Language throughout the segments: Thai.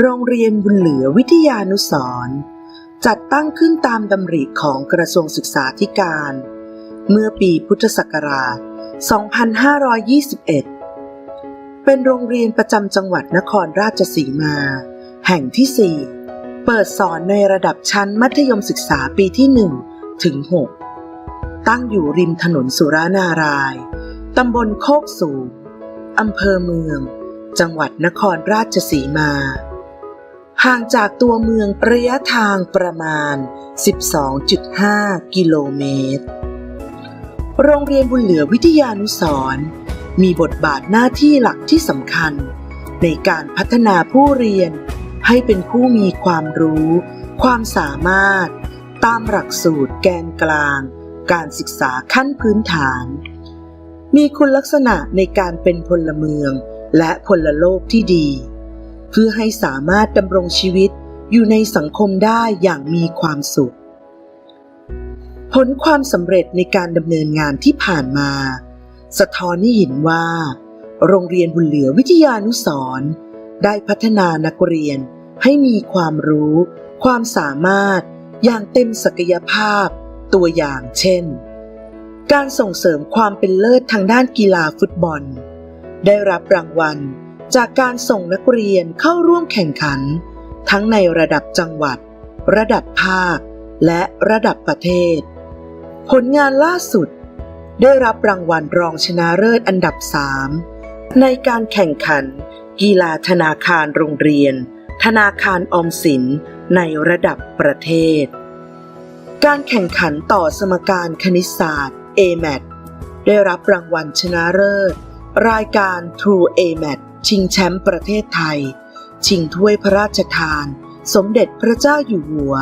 โรงเรียนบุญเหลือวิทยานุสร์จัดตั้งขึ้นตามดำริของกระทรวงศึกษาธิการ เมื่อปีพุทธศักราช 2521 เป็นโรงเรียนประจำจังหวัดนครราชสีมา แห่งที่ 4 เปิดสอนในระดับชั้นมัธยมศึกษาปีที่ 1 ถึง 6 ตั้งอยู่ริมถนนสุรานารายณ์ตำบลโคกสูงอำเภอเมือง จังหวัดนครราชสีมา ห่างจากตัวเมืองระยะทางประมาณ 12.5 กิโลเมตร โรงเรียนบุญเหลือวิทยานุสรมีบทบาทหน้าที่หลักที่สำคัญ ในการพัฒนาผู้เรียนให้เป็นผู้มีความรู้ ความสามารถ ตามหลักสูตรแกนกลาง การศึกษาขั้นพื้นฐาน มีคุณลักษณะในการเป็นพลเมืองและพลโลกที่ดี พื่อให้สามารถดำรงชีวิตอยู่ในสังคมได้อย่างมีความสุข ผลความสำเร็จในการดำเนินงานที่ผ่านมา สะท้อนให้เห็นว่า โรงเรียนบุญเหลือวิทยานุสรได้พัฒนานักเรียนให้มีความรู้ ความสามารถอย่างเต็มศักยภาพ ตัวอย่างเช่น การส่งเสริมความเป็นเลิศทางด้านกีฬาฟุตบอล ได้รับรางวัล จากการส่งนักเรียนเข้าร่วมแข่งขัน ทั้งในระดับจังหวัด ระดับภาค และระดับประเทศ ผลงานล่าสุด ได้รับรางวัลรองชนะเลิศอันดับ 3 ในการแข่งขัน กีฬาธนาคารโรงเรียน ธนาคารออมสินในระดับประเทศ การแข่งขันต่อสมการคณิตศาสตร์ AMAT ได้รับรางวัลชนะเลิศรายการ True AMAT ชิงแชมป์ประเทศไทย ชิงถ้วยพระราชทาน สมเด็จพระเจ้าอยู่หัว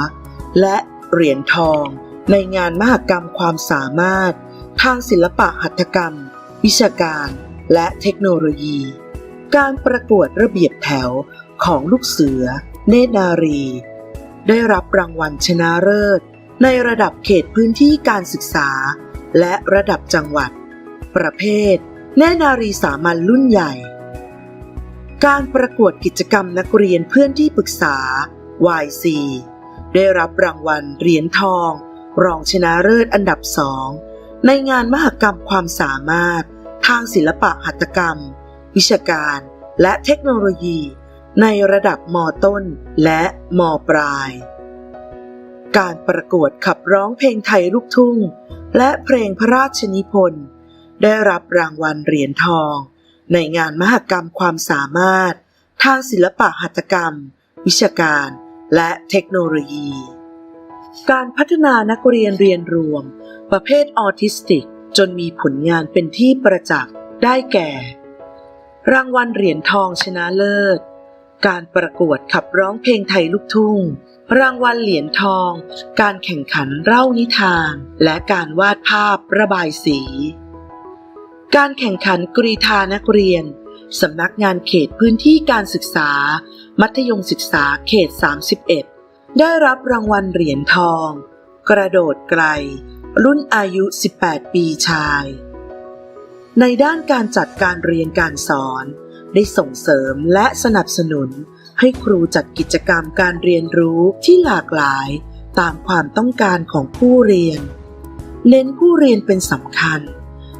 และเหรียญทอง ในงานมหกรรมความสามารถ ทางศิลปะหัตถกรรม วิชาการ และเทคโนโลยี การประกวดระเบียบแถวของลูกเสือ เนตรนารี ได้รับรางวัลชนะเลิศ ในระดับเขตพื้นที่การศึกษา และระดับจังหวัด ประเภท แน่นารีสามัญรุ่นใหญ่ การประกวดกิจกรรมนักเรียนเพื่อนที่ปรึกษา YC ได้รับรางวัลเหรียญทอง รองชนะเลิศอันดับสอง ในงานมหกรรมความสามารถ ทางศิลปะหัตถกรรม วิชาการ และเทคโนโลยี ในระดับมต้นและมปลาย การประกวดขับร้องเพลงไทยลูกทุ่ง และเพลงพระราชนิพนธ์ได้รับรางวัลเหรียญทอง ในงานมหกรรมความสามารถ ทางศิลปะหัตถกรรม วิชาการ และเทคโนโลยี การพัฒนานักเรียนเรียนรวม ประเภทออทิสติก จนมีผลงานเป็นที่ประจักษ์ได้แก่ รางวัลเหรียญทองชนะเลิศ การประกวดขับร้องเพลงไทยลูกทุ่ง รางวัลเหรียญทอง การแข่งขันเล่านิทาน และการวาดภาพระบายสี การแข่งขันกรีธานักเรียน สำนักงานเขตพื้นที่การศึกษา มัธยมศึกษาเขต 31 ได้รับรางวัลเหรียญทอง กระโดดไกล รุ่นอายุ 18 ปีชาย ในด้านการจัดการเรียนการสอน ได้ส่งเสริมและสนับสนุน ให้ครูจัดกิจกรรมการเรียนรู้ที่หลากหลายตามความต้องการของผู้เรียน เน้นผู้เรียนเป็นสำคัญ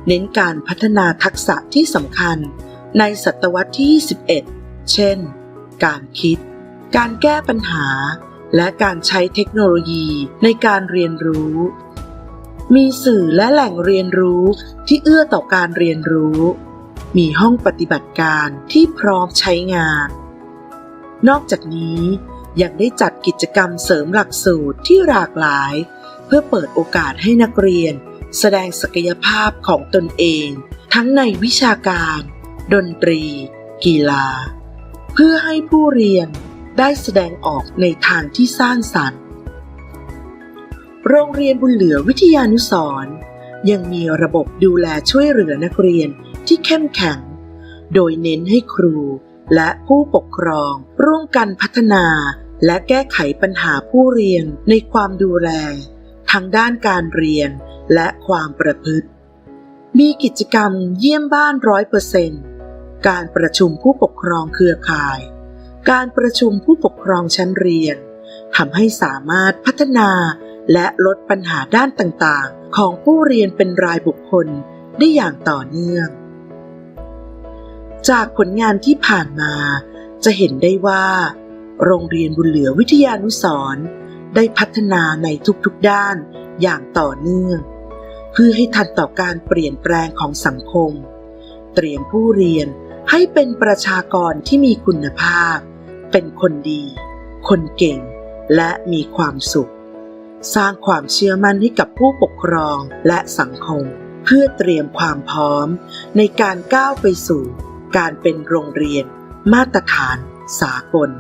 เน้นการพัฒนาทักษะที่สำคัญ ในศตวรรษที่ 21 เช่น การคิด การแก้ปัญหา และการใช้เทคโนโลยีในการเรียนรู้ มีสื่อและแหล่งเรียนรู้ที่เอื้อต่อการเรียนรู้ มีห้องปฏิบัติการที่พร้อมใช้งาน นอกจากนี้ยังได้จัดกิจกรรมเสริมหลักสูตรที่หลากหลาย เพื่อเปิดโอกาสให้นักเรียน แสดงศักยภาพของตนเอง ทั้งในวิชาการ ดนตรี กีฬา เพื่อให้ผู้เรียนได้แสดงออกในทางที่สร้างสรรค์ โรงเรียนบุญเหลือวิทยานุสร์ยังมีระบบดูแลช่วยเหลือนักเรียนที่เข้มแข็ง โดยเน้นให้ครูและผู้ปกครอง ร่วมกันพัฒนาและแก้ไขปัญหาผู้เรียนในความดูแลทางด้านการเรียน และความประพฤติ มีกิจกรรมเยี่ยมบ้านร้อยเปอร์เซนต์การประชุมผู้ปกครองเครือข่าย การประชุมผู้ปกครองชั้นเรียนทำให้สามารถพัฒนาและลดปัญหาด้านต่างๆ ของผู้เรียนเป็นรายบุคคลได้อย่างต่อเนื่อง จากผลงานที่ผ่านมาจะเห็นได้ว่า โรงเรียนบุญเหลือวิทยานุสรได้พัฒนาในทุกๆด้านอย่างต่อเนื่อง เพื่อให้ทันต่อการเปลี่ยนแปลงของสังคม เตรียมผู้เรียนให้เป็นประชากรที่มีคุณภาพ เป็นคนดี คนเก่ง และมีความสุข สร้างความเชื่อมั่นให้กับผู้ปกครองและสังคม เพื่อเตรียมความพร้อม ในการก้าวไปสู่ การเป็นโรงเรียน มาตรฐาน สากล